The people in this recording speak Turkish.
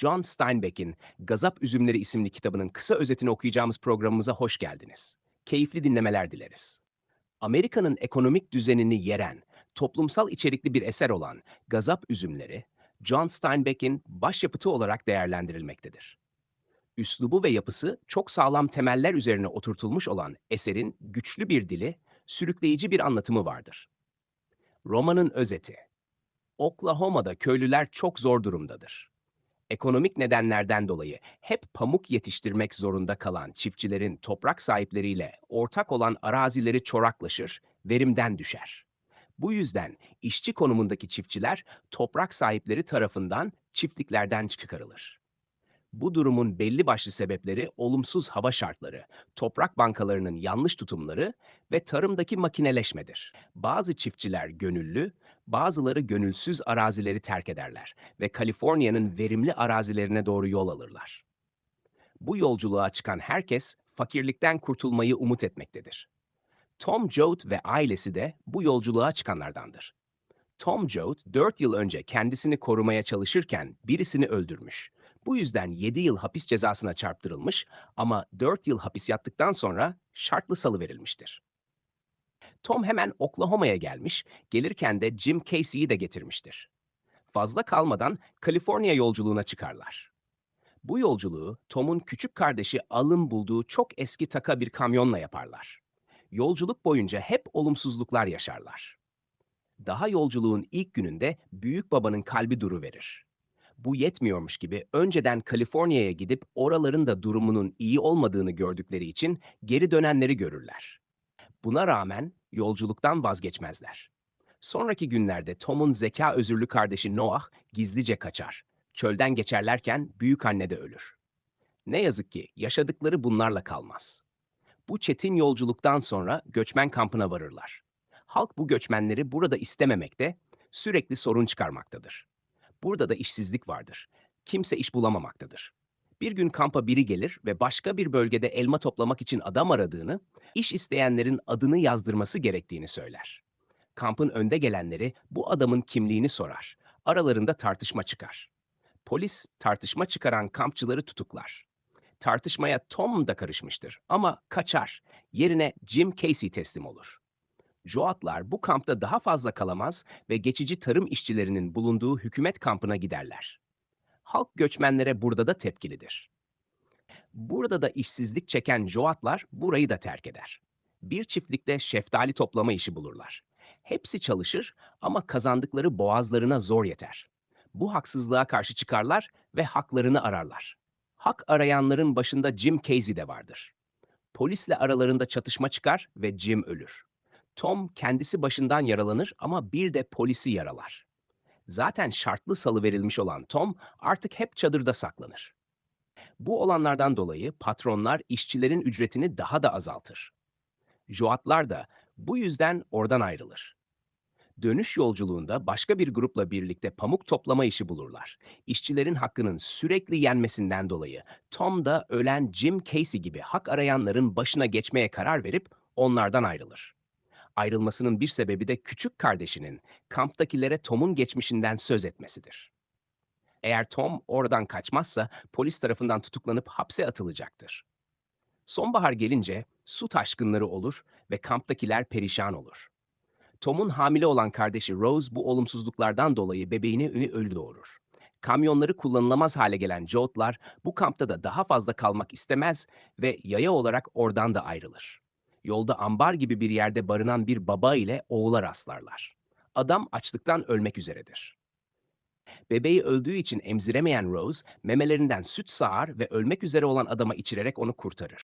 John Steinbeck'in Gazap Üzümleri isimli kitabının kısa özetini okuyacağımız programımıza hoş geldiniz. Keyifli dinlemeler dileriz. Amerika'nın ekonomik düzenini yeren, toplumsal içerikli bir eser olan Gazap Üzümleri, John Steinbeck'in başyapıtı olarak değerlendirilmektedir. Üslubu ve yapısı çok sağlam temeller üzerine oturtulmuş olan eserin güçlü bir dili, sürükleyici bir anlatımı vardır. Romanın özeti Oklahoma'da köylüler çok zor durumdadır. Ekonomik nedenlerden dolayı hep pamuk yetiştirmek zorunda kalan çiftçilerin toprak sahipleriyle ortak olan arazileri çoraklaşır, verimden düşer. Bu yüzden işçi konumundaki çiftçiler toprak sahipleri tarafından çiftliklerden çıkarılır. Bu durumun belli başlı sebepleri olumsuz hava şartları, toprak bankalarının yanlış tutumları ve tarımdaki makineleşmedir. Bazı çiftçiler gönüllü, bazıları gönülsüz arazileri terk ederler ve Kaliforniya'nın verimli arazilerine doğru yol alırlar. Bu yolculuğa çıkan herkes fakirlikten kurtulmayı umut etmektedir. Tom Joad ve ailesi de bu yolculuğa çıkanlardandır. Tom Joad 4 yıl önce kendisini korumaya çalışırken birisini öldürmüş. Bu yüzden 7 yıl hapis cezasına çarptırılmış ama 4 yıl hapis yattıktan sonra şartlı salı verilmiştir. Tom hemen Oklahoma'ya gelmiş, gelirken de Jim Casey'i de getirmiştir. Fazla kalmadan Kaliforniya yolculuğuna çıkarlar. Bu yolculuğu Tom'un küçük kardeşi Al'ın bulduğu çok eski taka bir kamyonla yaparlar. Yolculuk boyunca hep olumsuzluklar yaşarlar. Daha yolculuğun ilk gününde büyük babanın kalbi duruverir. Bu yetmiyormuş gibi önceden Kaliforniya'ya gidip oraların da durumunun iyi olmadığını gördükleri için geri dönenleri görürler. Buna rağmen yolculuktan vazgeçmezler. Sonraki günlerde Tom'un zeka özürlü kardeşi Noah gizlice kaçar. Çölden geçerlerken büyük anne de ölür. Ne yazık ki yaşadıkları bunlarla kalmaz. Bu çetin yolculuktan sonra göçmen kampına varırlar. Halk bu göçmenleri burada istememekte, sürekli sorun çıkarmaktadır. Burada da işsizlik vardır. Kimse iş bulamamaktadır. Bir gün kampa biri gelir ve başka bir bölgede elma toplamak için adam aradığını, iş isteyenlerin adını yazdırması gerektiğini söyler. Kampın önde gelenleri bu adamın kimliğini sorar. Aralarında tartışma çıkar. Polis tartışma çıkaran kampçıları tutuklar. Tartışmaya Tom da karışmıştır ama kaçar. Yerine Jim Casey teslim olur. Joatlar bu kampta daha fazla kalamaz ve geçici tarım işçilerinin bulunduğu hükümet kampına giderler. Halk göçmenlere burada da tepkilidir. Burada da işsizlik çeken Joatlar burayı da terk eder. Bir çiftlikte şeftali toplama işi bulurlar. Hepsi çalışır ama kazandıkları boğazlarına zor yeter. Bu haksızlığa karşı çıkarlar ve haklarını ararlar. Hak arayanların başında Jim Casey de vardır. Polisle aralarında çatışma çıkar ve Jim ölür. Tom kendisi başından yaralanır ama bir de polisi yaralar. Zaten şartlı salı verilmiş olan Tom artık hep çadırda saklanır. Bu olanlardan dolayı patronlar işçilerin ücretini daha da azaltır. Joatlar da bu yüzden oradan ayrılır. Dönüş yolculuğunda başka bir grupla birlikte pamuk toplama işi bulurlar. İşçilerin hakkının sürekli yenmesinden dolayı Tom da ölen Jim Casey gibi hak arayanların başına geçmeye karar verip onlardan ayrılır. Ayrılmasının bir sebebi de küçük kardeşinin kamptakilere Tom'un geçmişinden söz etmesidir. Eğer Tom oradan kaçmazsa polis tarafından tutuklanıp hapse atılacaktır. Sonbahar gelince su taşkınları olur ve kamptakiler perişan olur. Tom'un hamile olan kardeşi Rose bu olumsuzluklardan dolayı bebeğini ölü doğurur. Kamyonları kullanılamaz hale gelen Joatlar bu kampta da daha fazla kalmak istemez ve yaya olarak oradan da ayrılır. Yolda ambar gibi bir yerde barınan bir baba ile oğula rastlarlar. Adam açlıktan ölmek üzeredir. Bebeği öldüğü için emziremeyen Rose, memelerinden süt sağar ve ölmek üzere olan adama içirerek onu kurtarır.